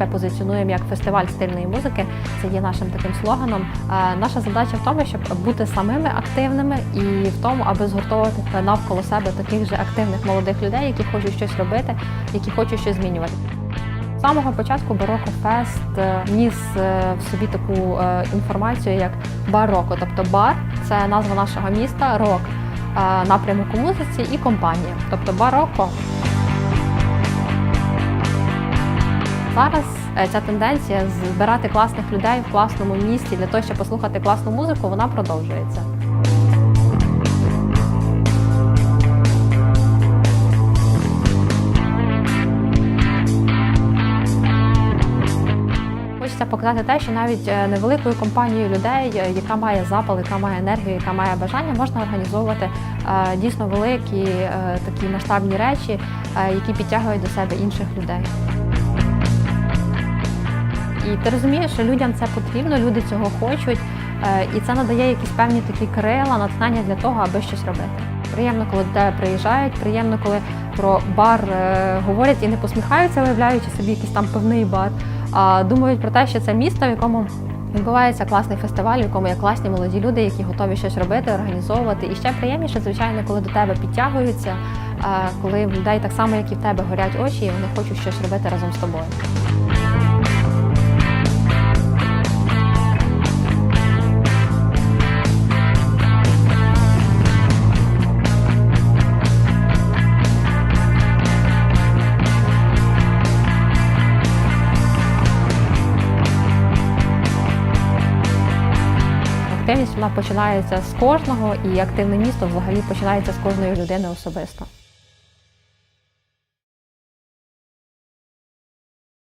себе позиціонуємо як фестиваль стильної музики. Це є нашим таким слоганом. Е, Наша задача в тому, щоб бути самими активними і в тому, аби згуртовувати навколо себе таких же активних молодих людей, які хочуть щось робити, які хочуть щось змінювати. З самого початку Бароко Фест е, ніс е, в собі таку інформацію як бароко, тобто бар це назва нашого міста, рок напрямок у музиці і компанія, тобто бароко. Зараз е, ця тенденція збирати класних людей в класному місті для того, щоб послухати класну музику, вона продовжується. Показати те, що навіть е, невеликою компанією людей, е, яка має запал, яка має енергію, яка має бажання, можна організовувати дійсно великі такі масштабні речі, які підтягують до себе інших людей. І ти розумієш, що людям це потрібно, люди цього хочуть, е, і це надає якісь певні такі крила, натхнення для того, аби щось робити. Приємно, коли до тебе приїжджають, приємно, коли про бар е, говорять і не посміхаються, виявляючи собі якийсь там певний бар, а думають про те, що це місто, в якому відбувається класний фестиваль, в якому є класні молоді люди, які готові щось робити, організовувати. І ще приємніше, звичайно, коли до тебе підтягуються, е, коли в людей так само, як і в тебе, горять очі, і вони хочуть щось робити разом з тобою. Активність вона починається з кожного, і активне місто взагалі починається з кожної людини особисто.